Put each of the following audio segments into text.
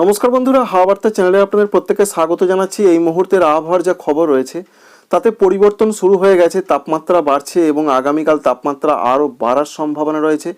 নমস্কার বন্ধুরা হাওয়া বার্তা চ্যানেলে আপনাদের প্রত্যেককে স্বাগত জানাচ্ছি। এই মুহূর্তের আবহাওয়ার যা খবর রয়েছে, তাতে পরিবর্তন শুরু হয়ে গেছে, তাপমাত্রা বাড়ছে এবং আগামীকাল তাপমাত্রা আরও বাড়ার সম্ভাবনা রয়েছে।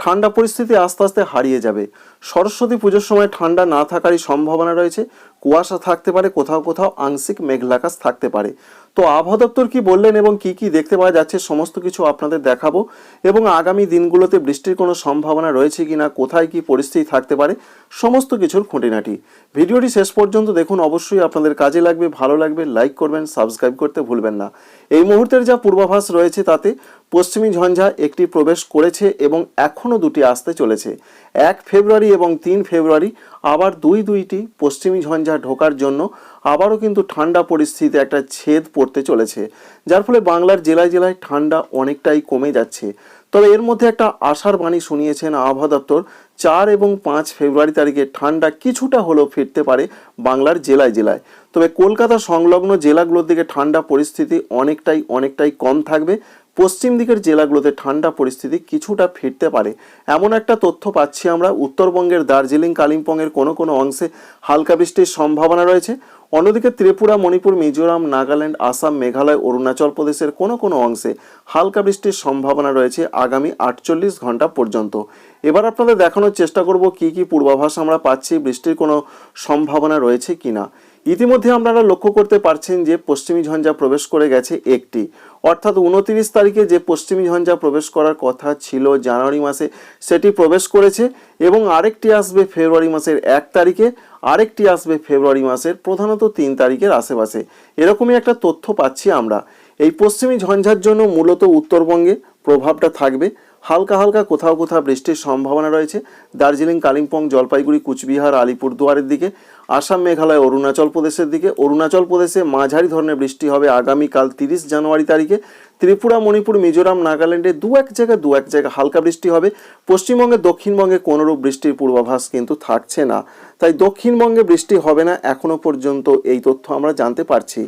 ঠান্ডা পরিস্থিতি আস্তে আস্তে হারিয়ে যাবে। সরস্বতী পুজোর সময় ঠান্ডা না থাকারই সম্ভাবনা রয়েছে। কুয়াশা থাকতে পারে, কোথাও কোথাও আংশিক মেঘলাকাশ থাকতে পারে। তো আবহাওয়া দপ্তর কি বললেন এবং কি কি দেখতে পাওয়া যাচ্ছে সমস্ত কিছু আপনাদের দেখাবো। এবং আগামী দিনগুলোতে বৃষ্টির কোনো সম্ভাবনা রয়েছে কি না কোথায় কি পরিস্থিতি থাকতে পারে, সমস্ত কিছুর খুঁটিনাটি। ভিডিওটি শেষ পর্যন্ত দেখুন, অবশ্যই আপনাদের কাজে লাগবে, ভালো লাগবে লাইক করবেন সাবস্ক্রাইব করতে ভুলবেন না। এই মুহূর্তের যা পূর্বাভাস রয়েছে তাতে পশ্চিমী ঝঞ্ঝা একটি প্রবেশ করেছে এবং এখনও দুটি আসতে চলেছে। এক ফেব্রুয়ারি এবং তিন ফেব্রুয়ারি আবার দুই দুইটি পশ্চিমী ঝঞ্ঝা ঢোকার জন্য আবারও কিন্তু ঠান্ডা পরিস্থিতিতে একটা ছেদ পড়তে চলেছে, যার ফলে বাংলার জেলায় জেলায় ঠান্ডা অনেকটাই কমে যাচ্ছে। তবে এর মধ্যে একটা আশার বাণী শুনিয়েছেন আবহাওয়া দপ্তর, চার এবং পাঁচ ফেব্রুয়ারি তারিখে ঠান্ডা কিছুটা হলেও ফিরতে পারে বাংলার জেলায় জেলায়। তবে কলকাতা সংলগ্ন জেলাগুলোর দিকে ঠান্ডা পরিস্থিতি অনেকটাই অনেকটাই কম থাকবে। পশ্চিম দিকের জেলাগুলোতে ঠান্ডা পরিস্থিতি কিছুটা ফিরতে পারে। এমন একটা তথ্য পাচ্ছি আমরা, উত্তরবঙ্গের দার্জিলিং, কালিম্পংয়ের কোনো কোনো অংশে হালকা বৃষ্টির সম্ভাবনা রয়েছে। অন্যদিকে ত্রিপুরা, মণিপুর, মিজোরাম, নাগাল্যান্ড, আসাম, মেঘালয়, অরুণাচল প্রদেশের কোনো কোনো অংশে হালকা বৃষ্টির সম্ভাবনা রয়েছে আগামী আটচল্লিশ ঘণ্টা পর্যন্ত। এবার আপনাদের দেখানোর চেষ্টা করব কি কি পূর্বাভাস আমরা পাচ্ছি বৃষ্টির কোনো সম্ভাবনা রয়েছে কিনা। ইতিমধ্যে আপনারা লক্ষ্য করতে পারছেন যে পশ্চিমী ঝঞ্ঝা প্রবেশ করে গেছে একটি। অর্থাৎ উনতিরিশ তারিখে যে পশ্চিমী ঝঞ্ঝা প্রবেশ করার কথা ছিল জানুয়ারি মাসে, সেটি প্রবেশ করেছে এবং আরেকটি আসবে ফেব্রুয়ারি মাসের এক তারিখে, আরেকটি আসবে ফেব্রুয়ারি মাসের প্রধানত তিন তারিখের আশেপাশে। এরকমই একটা তথ্য পাচ্ছি আমরা। এই পশ্চিমী ঝঞ্ঝার জন্য মূলত উত্তরবঙ্গে প্রভাবটা থাকবে। হালকা হালকা কোথাও কোথাও বৃষ্টির সম্ভাবনা রয়েছে। দার্জিলিং, কালিম্পং, জলপাইগুড়ি, কুচবিহার, আলিপুরদুয়ারের দিকে। আসাম মেঘালয় অরুণাচল প্রদেশের দিকে। অরুণাচল প্রদেশে মাঝারি ধরনের বৃষ্টি হবে আগামীকাল তিরিশ জানুয়ারি তারিখে। ত্রিপুরা, মণিপুর, মিজোরাম, নাগাল্যান্ডে দু এক জায়গায় দু এক জায়গায় হালকা বৃষ্টি হবে। পশ্চিমবঙ্গে, দক্ষিণবঙ্গে কোনোরূপ বৃষ্টির পূর্বাভাস কিন্তু থাকছে না। তাই দক্ষিণবঙ্গে বৃষ্টি হবে না এখনও পর্যন্ত এই তথ্য আমরা জানতে পারছি।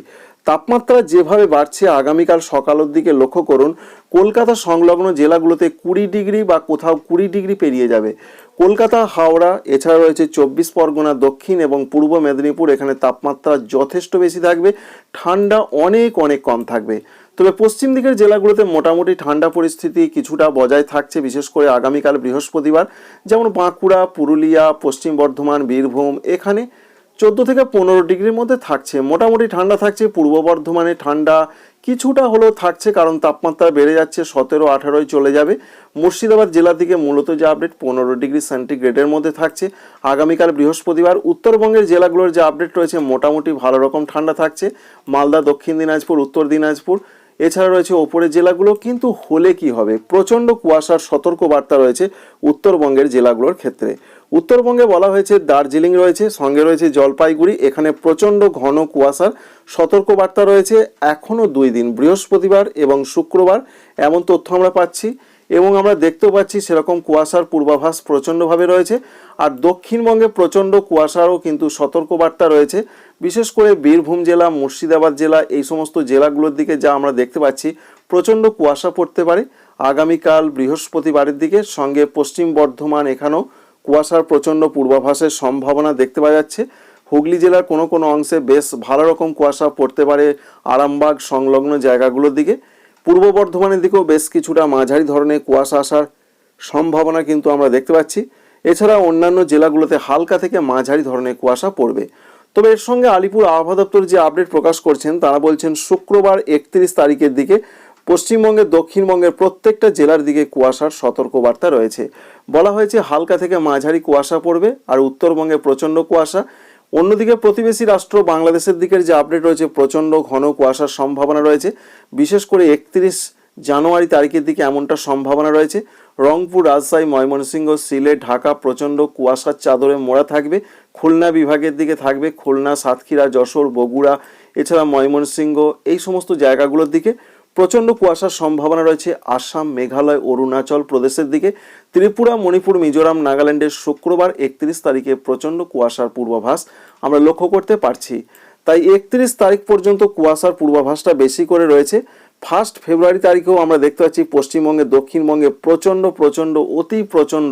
তাপমাত্রা যেভাবে বাড়ছে, আগামীকাল সকালের দিকে লক্ষ্য করুন, কলকাতা সংলগ্ন জেলাগুলোতে কুড়ি ডিগ্রি বা কোথাও কুড়ি ডিগ্রি পেরিয়ে যাবে। কলকাতা, হাওড়া এছাড়া রয়েছে চব্বিশ পরগনা, দক্ষিণ এবং পূর্ব মেদিনীপুর, এখানে তাপমাত্রা যথেষ্ট বেশি থাকবে, ঠান্ডা অনেক অনেক কম থাকবে। তবে পশ্চিম দিকের জেলাগুলোতে মোটামুটি ঠান্ডা পরিস্থিতি কিছুটা বজায় থাকছে, বিশেষ করে আগামীকাল বৃহস্পতিবার। যেমন বাঁকুড়া, পুরুলিয়া, পশ্চিম বর্ধমান, বীরভূম, এখানে চোদ্দ থেকে পনেরো ডিগ্রির মধ্যে থাকছে। মোটামুটি ঠান্ডা থাকছে, পূর্ব বর্ধমানে ঠান্ডা। কিছুটা হলেও থাকছে, কারণ তাপমাত্রা বেড়ে যাচ্ছে, সতেরো আঠারোয় চলে যাবে। মুর্শিদাবাদ জেলার দিকে মূলত যে আপডেট, পনেরো ডিগ্রি সেন্টিগ্রেডের মধ্যে থাকছে। আগামীকাল বৃহস্পতিবার উত্তরবঙ্গের জেলাগুলোর যে আপডেট রয়েছে, মোটামুটি ভালো রকম ঠান্ডা থাকছে। মালদা, দক্ষিণ দিনাজপুর, উত্তর দিনাজপুর, এছাড়া রয়েছে ওপরের জেলাগুলো কিন্তু হলে কি হবে? প্রচণ্ড কুয়াশার সতর্ক বার্তা রয়েছে উত্তরবঙ্গের জেলাগুলোর ক্ষেত্রে। উত্তরবঙ্গে বলা হয়েছে দার্জিলিং রয়েছে, সঙ্গে রয়েছে জলপাইগুড়ি, এখানে প্রচণ্ড ঘন কুয়াশার সতর্কবার্তা রয়েছে এখনও দুই দিন, বৃহস্পতিবার এবং শুক্রবার। এমন তথ্য আমরা পাচ্ছি এবং আমরা দেখতেও পাচ্ছি সেরকম কুয়াশার পূর্বাভাস প্রচণ্ডভাবে রয়েছে। আর দক্ষিণবঙ্গে প্রচণ্ড কুয়াশারও কিন্তু সতর্কবার্তা রয়েছে। বিশেষ করে বীরভূম জেলা, মুর্শিদাবাদ জেলা, এই সমস্ত জেলাগুলোর দিকে যা আমরা দেখতে পাচ্ছি, প্রচণ্ড কুয়াশা পড়তে পারে। আগামীকাল বৃহস্পতিবারের দিকে সঙ্গে পশ্চিম বর্ধমান এখানেও কুয়াশার প্রচণ্ড পূর্বাভাসের সম্ভাবনা দেখতে পাওয়া যাচ্ছে। হুগলি জেলার কোনো কোনো অংশে বেশ ভালো রকম কুয়াশা পড়তে পারে আরামবাগ সংলগ্ন জায়গাগুলোর দিকে। পূর্ব বর্ধমানের দিকেও বেশ কিছুটা মাঝারি ধরনের কুয়াশা আসার সম্ভাবনা কিন্তু আমরা দেখতে পাচ্ছি। এছাড়া অন্যান্য জেলাগুলোতে হালকা থেকে মাঝারি ধরনের কুয়াশা পড়বে। তবে এর সঙ্গে আলিপুর আবহাওয়া দপ্তর যে আপডেট প্রকাশ করছেন, তারা বলছেন শুক্রবার একত্রিশ তারিখের দিকে পশ্চিমবঙ্গের দক্ষিণবঙ্গের প্রত্যেকটা জেলার দিকে কুয়াশার সতর্কবার্তা রয়েছে। বলা হয়েছে, হালকা থেকে মাঝারি কুয়াশা পড়বে আর উত্তরবঙ্গে প্রচণ্ড কুয়াশা। অন্যদিকে প্রতিবেশী রাষ্ট্র বাংলাদেশের দিকের যে আপডেট রয়েছে, প্রচণ্ড ঘন কুয়াশার সম্ভাবনা রয়েছে। বিশেষ করে একত্রিশ জানুয়ারি তারিখের দিকে এমনটা সম্ভাবনা রয়েছে। রংপুর, রাজশাহী, ময়মনসিংহ, সিলেট, ঢাকা প্রচণ্ড কুয়াশার চাদরে মোড়া থাকবে। খুলনা বিভাগের দিকে থাকবে খুলনা, সাতক্ষীরা, যশোর, বগুড়া, এছাড়া ময়মনসিংহ, এই সমস্ত জায়গাগুলোর দিকে। প্রচণ্ড কুয়াশার সম্ভাবনা রয়েছে আসাম, মেঘালয়, অরুণাচল প্রদেশের দিকে। ত্রিপুরা, মণিপুর, মিজোরাম, নাগাল্যান্ডের শুক্রবার একত্রিশ তারিখে প্রচণ্ড কুয়াশার পূর্বাভাস আমরা লক্ষ্য করতে পারছি। তাই একত্রিশ তারিখ পর্যন্ত কুয়াশার পূর্বাভাসটা বেশি করে রয়েছে। ফার্স্ট ফেব্রুয়ারি তারিখেও আমরা দেখতে পাচ্ছি পশ্চিমবঙ্গে, দক্ষিণবঙ্গে প্রচণ্ড প্রচণ্ড, অতি প্রচণ্ড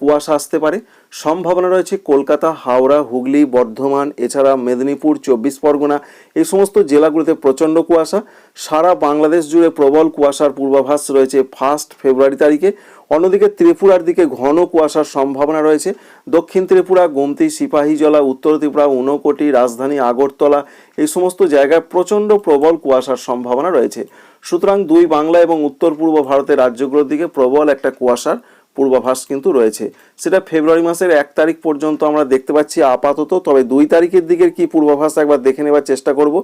কুয়াশা আসতে পারে। সম্ভাবনা রয়েছে কলকাতা, হাওড়া, হুগলি, বর্ধমান, এছাড়া মেদিনীপুর, চব্বিশ পরগনা, এই সমস্ত জেলাগুলোতে প্রচণ্ড কুয়াশা। সারা বাংলাদেশ জুড়ে প্রবল কুয়াশার পূর্বাভাস রয়েছে ফার্স্ট ফেব্রুয়ারি তারিখে। অন্যদিকে ত্রিপুরার দিকে ঘন কুয়াশার সম্ভাবনা রয়েছে। দক্ষিণ ত্রিপুরা, গোমতি সিপাহীজলা উত্তর ত্রিপুরা, ঊনকোটি, রাজধানী, আগরতলা, এই সমস্ত জায়গায় প্রচণ্ড প্রবল কুয়াশার সম্ভাবনা রয়েছে। সুতরাং দুই বাংলা এবং উত্তর পূর্ব ভারতের রাজ্যগুলোর দিকে প্রবল একটা কুয়াশার পূর্বাভাস কিন্তু রয়েছে। সেটা ফেব্রুয়ারি মাসের এক তারিখ পর্যন্ত আমরা দেখতে পাচ্ছি আপাতত, তবে দুই তারিখের দিকের কি পূর্বাভাস একবার দেখে নেবার চেষ্টা করব।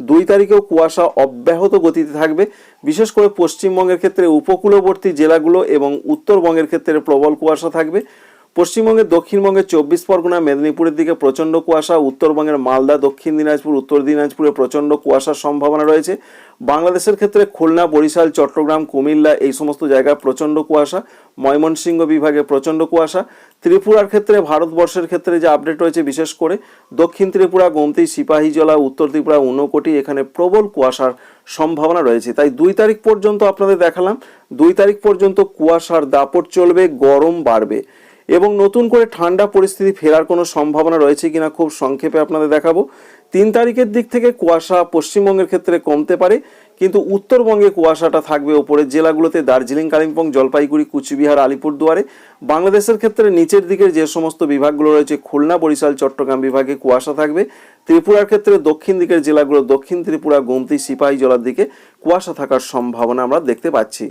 দুই তারিখেও কুয়াশা অব্যাহত গতিতে থাকবে। বিশেষ করে পশ্চিমবঙ্গের ক্ষেত্রে উপকূলবর্তী জেলাগুলো এবং উত্তরবঙ্গের ক্ষেত্রে প্রবল কুয়াশা থাকবে। পশ্চিমবঙ্গের দক্ষিণবঙ্গের চব্বিশ পরগনা, মেদিনীপুরের দিকে প্রচণ্ড কুয়াশা, উত্তরবঙ্গের মালদা, দক্ষিণ দিনাজপুর, উত্তর দিনাজপুরে প্রচণ্ড কুয়াশার সম্ভাবনা রয়েছে। বাংলাদেশের ক্ষেত্রে খুলনা, বরিশাল, চট্টগ্রাম, কুমিল্লা এই সমস্ত জায়গায় প্রচণ্ড কুয়াশা, ময়মনসিংহ বিভাগে প্রচণ্ড কুয়াশা। ত্রিপুরার ক্ষেত্রে, ভারতবর্ষের ক্ষেত্রে যে আপডেট রয়েছে, বিশেষ করে দক্ষিণ ত্রিপুরা, গোমতি, সিপাহীজলা, উত্তর ত্রিপুরা ঊনকোটি এখানে প্রবল কুয়াশার সম্ভাবনা রয়েছে। তাই দুই তারিখ পর্যন্ত আপনাদের দেখালাম। দুই তারিখ পর্যন্ত কুয়াশার দাপট চলবে, গরম বাড়বে। এবং নতুন করে ঠান্ডা পরিস্থিতি ফেরার কোনো সম্ভাবনা রয়েছে কিনা খুব সংক্ষেপে আপনাদের দেখাবো। তিন তারিখের দিক থেকে কুয়াশা পশ্চিমবঙ্গের ক্ষেত্রে কমতে পারে, কিন্তু উত্তরবঙ্গে কুয়াশাটা থাকবে ওপরের জেলাগুলোতে, দার্জিলিং, কালিম্পং, জলপাইগুড়ি, কুচবিহার, আলিপুরদুয়ারে। বাংলাদেশের ক্ষেত্রে নিচের দিকের যে সমস্ত বিভাগগুলো রয়েছে, খুলনা, বরিশাল, চট্টগ্রাম বিভাগে কুয়াশা থাকবে। ত্রিপুরার ক্ষেত্রে দক্ষিণ দিকের জেলাগুলো, দক্ষিণ ত্রিপুরা, গোমতি, সিপাহী জলার দিকে কুয়াশা থাকার সম্ভাবনা আমরা দেখতে পাচ্ছি।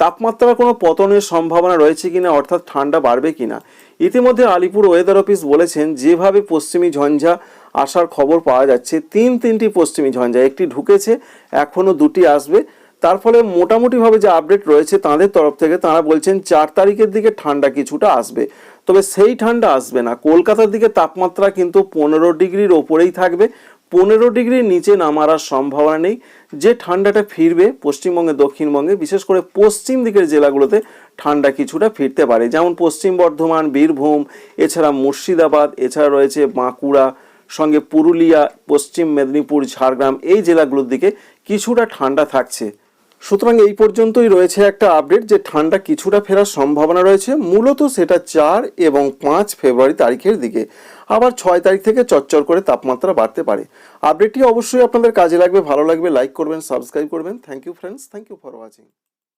তাপমাত্রার কোনো পতনের সম্ভাবনা রয়েছে কিনা, অর্থাৎ ঠান্ডা বাড়বে কিনা? ইতিমধ্যে আলিপুর ওয়েদার অফিস বলেছেন, যেভাবে পশ্চিমী ঝঞ্ঝা আসার খবর পাওয়া যাচ্ছে, তিন তিনটি পশ্চিমী ঝঞ্ঝা, একটি ঢুকেছে এখনও দুটি আসবে। তার ফলে মোটামুটিভাবে যে আপডেট রয়েছে তাদের তরফ থেকে, তারা বলছেন চার তারিখের দিকে ঠান্ডা কিছুটা আসবে। তবে সেই ঠান্ডা আসবে না। কলকাতার দিকে তাপমাত্রা কিন্তু পনেরো ডিগ্রির ওপরেই থাকবে। পনেরো ডিগ্রির নিচে নামার আর সম্ভাবনা নেই। যে ঠান্ডাটা ফিরবে পশ্চিমবঙ্গে, দক্ষিণবঙ্গে, বিশেষ করে পশ্চিম দিকের জেলাগুলোতে ঠান্ডা কিছুটা ফিরতে পারে। যেমন পশ্চিম বর্ধমান, বীরভূম, এছাড়া মুর্শিদাবাদ, এছাড়া রয়েছে বাঁকুড়া, সঙ্গে পুরুলিয়া, পশ্চিম মেদিনীপুর, ঝাড়গ্রাম, এই জেলাগুলোর দিকে কিছুটা ঠান্ডা থাকছে। সুতরাং এই পর্যন্তই রয়েছে একটা আপডেট যে ঠান্ডা কিছুটা ফেরার সম্ভাবনা রয়েছে। মূলত সেটা চার এবং পাঁচ ফেব্রুয়ারি তারিখের দিকে। আবার ছয় তারিখ থেকে চচ্চর করে তাপমাত্রা বাড়তে পারে। আপডেটটি অবশ্যই আপনাদের কাজে লাগবে, ভালো লাগবে লাইক করবেন সাবস্ক্রাইব করবেন। Thank you friends thank you for watching